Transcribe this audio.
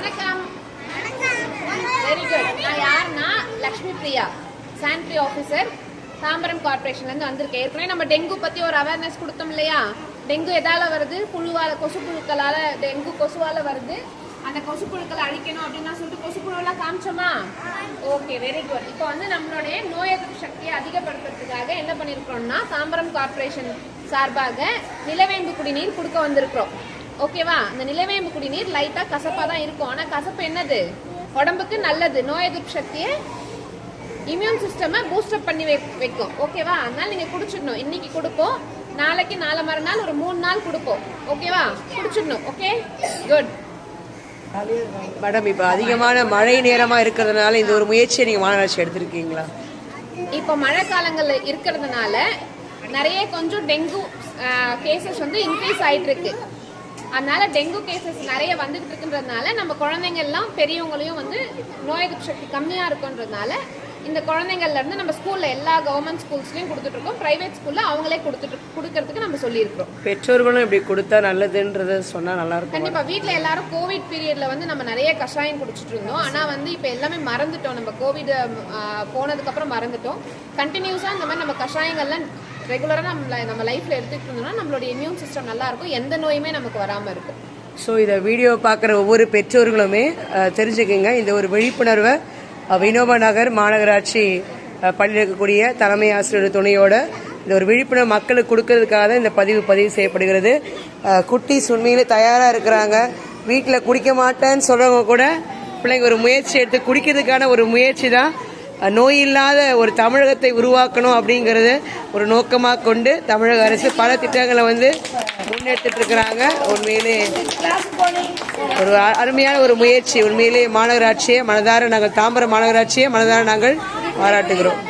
வணக்கம். Very good நான் யாருன்னா? லக்ஷ்மி பிரியா சானிட்டரி ஆஃபீஸர் தாம்பரம் கார்பரேஷன்லேருந்து வந்திருக்கேன். ஏற்கனவே நம்ம டெங்கு பற்றி ஒரு அவேர்னஸ் கொடுத்தோம் இல்லையா? டெங்கு எதால வருது? புழுவால கொசு புழுக்களால டெங்கு கொசுவால வருது. அந்த கொசு புழுக்களை அழிக்கணும் அப்படின்னு சொல்லிட்டு கொசு புழுவெல்லாம் காமிச்சோமா? ஓகே வெரி குட் இப்போ வந்து நம்மளுடைய நோய் எதிர்ப்பு சக்தியை அதிகப்படுத்துறதுக்காக என்ன பண்ணியிருக்கிறோம்னா தாம்பரம் கார்பரேஷன் சார்பாக நிலவேம்பு குடிநீர் கொடுக்க வந்திருக்கிறோம். ஓகேவா அந்த நிலவேம்பு குடிநீர் லைட்டா கசப்பா தான் இருக்கும். ஆனா கசப்பு என்னது? உடம்புக்கு நல்லது. நோய் எதிர்ப்பு சக்தியை இம்யூன் சிஸ்டமை பூஸ்டப் பண்ணி வை வைக்கும். ஓகேவா அதனால நீங்க குடிச்சிடணும். இன்னைக்கு கொடுப்போம். நாளைக்கு நாளை மறுநாள் ஒரு மூணு நாள் கொடுப்போம். ஓகேவா குடிச்சிடணும். ஓகே குட் மேடம் இப்போ அதிகமான மழை நேரமாக இருக்கிறதுனால இந்த ஒரு முயற்சியை நீங்கள் மாநகராட்சி எடுத்திருக்கீங்களா? இப்போ மழை காலங்கள்ல இருக்கிறதுனால நிறைய கொஞ்சம் டெங்கு கேசஸ் வந்து இன்க்ரீஸ் ஆயிட்டு இருக்கு. அதனால டெங்கு கேசஸ் நிறைய வந்துட்டு இருக்குன்றதுனால நம்ம குழந்தைங்க எல்லாம் பெரியவங்களையும் வந்து நோய் எதிர்ப்பு சக்தி கம்மியா இருக்குன்றதுனால இந்த குழந்தைங்கள்ல இருந்து நம்ம ஸ்கூல்ல எல்லா கவர்மெண்ட் ஸ்கூல்ஸ்லயும் கொடுத்துட்டு இருக்கோம். பிரைவேட் ஸ்கூல்ல அவங்களே கொடுத்துட்டு கொடுக்கறதுக்கு நம்ம சொல்லியிருக்கிறோம். பெற்றோர்களும் இப்படி கொடுத்தா நல்லதுன்றத சொன்னால் நல்லா இருக்கும். கண்டிப்பா வீட்ல எல்லாரும் கோவிட் பீரியட்ல வந்து நம்ம நிறைய கஷாயம் குடிச்சிட்டு இருந்தோம். ஆனா வந்து இப்ப எல்லாமே மறந்துட்டோம். நம்ம கோவிட் போனதுக்கு அப்புறம் மறந்துட்டோம். கண்டினியூஸா இந்த மாதிரி நம்ம கஷாயங்கள்லாம் ரெகுலராக நம்ம நம்ம லைஃப்பில் எடுத்துட்டு இருந்தோம்னா நம்மளோட இம்யூன் சிஸ்டம் நல்லா இருக்கும் எந்த நோயுமே நமக்கு வராமல் இருக்கும். ஸோ இதை வீடியோ பார்க்குற ஒவ்வொரு பெற்றோர்களுமே தெரிஞ்சுக்கோங்க. இந்த ஒரு விழிப்புணர்வை வினோபா நகர் மாநகராட்சி பள்ளியில் இருக்கக்கூடிய தலைமை ஆசிரியர் துணையோட இந்த ஒரு விழிப்புணர்வு மக்களுக்கு கொடுக்கறதுக்காக தான் இந்த பதிவு பதிவு செய்யப்படுகிறது. குட்டிஸ் உண்மையிலே தயாராக இருக்கிறாங்க. வீட்டில் குடிக்க மாட்டேன்னு சொல்கிறவங்க கூட பிள்ளைங்க ஒரு முயற்சி எடுத்து குடிக்கிறதுக்கான ஒரு முயற்சி தான். நோயில்லாத நோய் இல்லாத ஒரு தமிழகத்தை உருவாக்கணும் அப்படிங்கிறத ஒரு நோக்கமாக கொண்டு தமிழக அரசு பல திட்டங்களை வந்து முன்னெடுத்துட்டு இருக்கிறாங்க உண்மையிலே ஒரு அருமையான ஒரு முயற்சி. உண்மையிலே மாநகராட்சியை மனதார நாங்கள் தாம்பரம் மாநகராட்சியை மனதார நாங்கள் பாராட்டுகிறோம்.